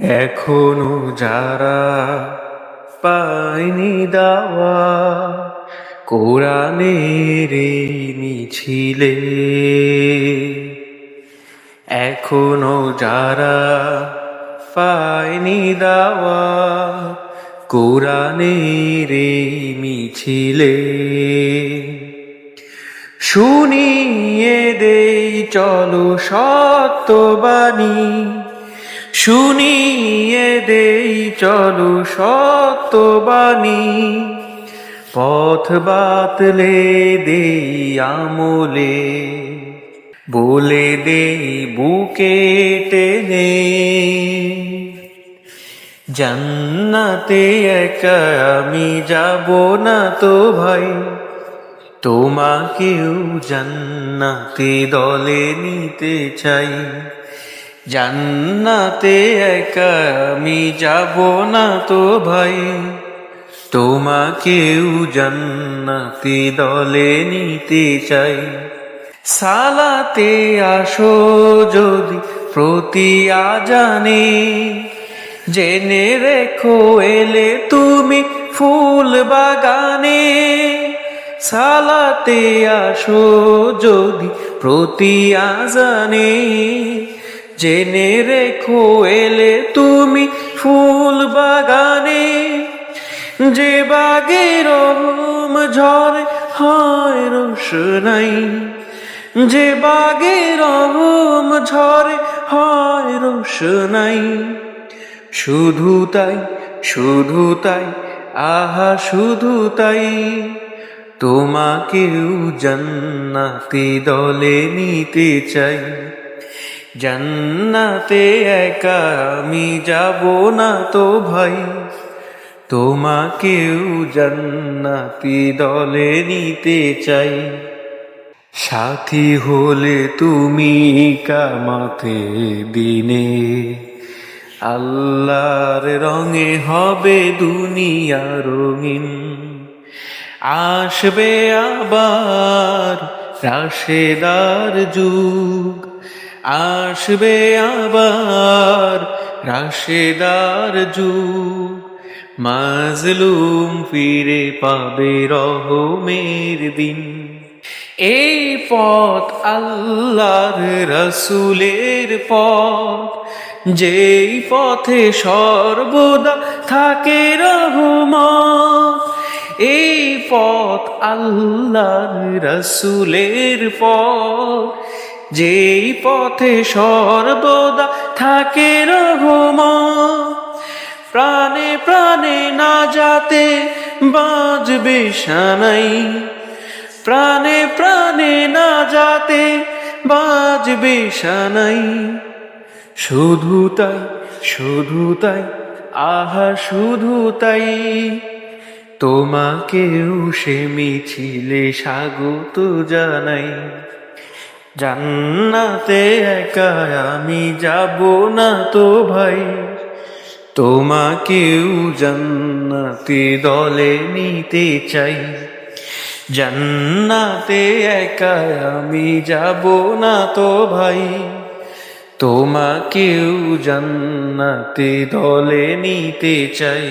এখনও যারা পায়নি দাওয়া, কোরআনের মিছিলে। এখনও যারা পায়নি দাওয়া, কোরআনের মিছিলে। শুনিয়ে দেই, চলো সত্যবাণী। শুনিয়ে দেই, চলো সত্যবাণী। পথ বাতলে দেই আমলে, বলে দেই বুকে টেনে। জান্নাতে একা আমি যাব না তো ভাই, তোমাকেও জান্নাতে দলে নিতে চাই। জান্নাতে একা আমি যাব না তো ভাই। তোমাকেও জান্নাতে দলে নিতে চাই। সালাতে আসো যদি প্রতি আজানে। জেনে রেখো এলে তুমি ফুল বাগানে। সালাতে আসো যদি প্রতি আজানে। জেনে রেখো এলে তুমি ফুল বাগানে। যে বাগের রোম ঝরে, হয় রোশনাই। যে বাগের রোম ঝরে, হয় রোশনাই। শুধু তাই শুধু তাই, আহা শুধু তাই। তোমাকেও জান্নাতি দলে নিতে চাই। জান্নাতে একা আমি যাব না তো ভাই। তোমাকেও জান্নাতি দলে নিতে চাই। সাথী হলে তুমি কামাতে দিনে। আল্লাহর রঙে হবে দুনিয়া রঙিন। আসবে আবার রাশেদার যুগ। আসবে আবার রাশেদার যুগ। মাজলুম ফিরে পাবে রহমের দিন। এই পথ আল্লাহর রসুলের পথ। যেই পথে সর্বদা থাকে রহমত। এই পথ আল্লাহর রসুলের পথ। যেই পথে সর্বদা থাকে রহমত প্রাণে প্রাণে না যাতে বাজবে সানাই। প্রাণে প্রাণে না যাতে বাজবে সানাই। শুধু তাই শুধু তাই, আহা শুধু তাই। তোমাকেও সে মিছিলে স্বাগত জানাই। জান্নাতে একা আমি যাব না তো ভাই। তোমাকেও জান্নাতে দলে নিতে চাই। জান্নাতে একা আমি যাব না তো ভাই। তোমাকেও জান্নাতে দলে নিতে চাই।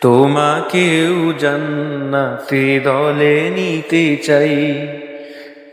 তোমাকেও জান্নাতে দলে নিতে চাই।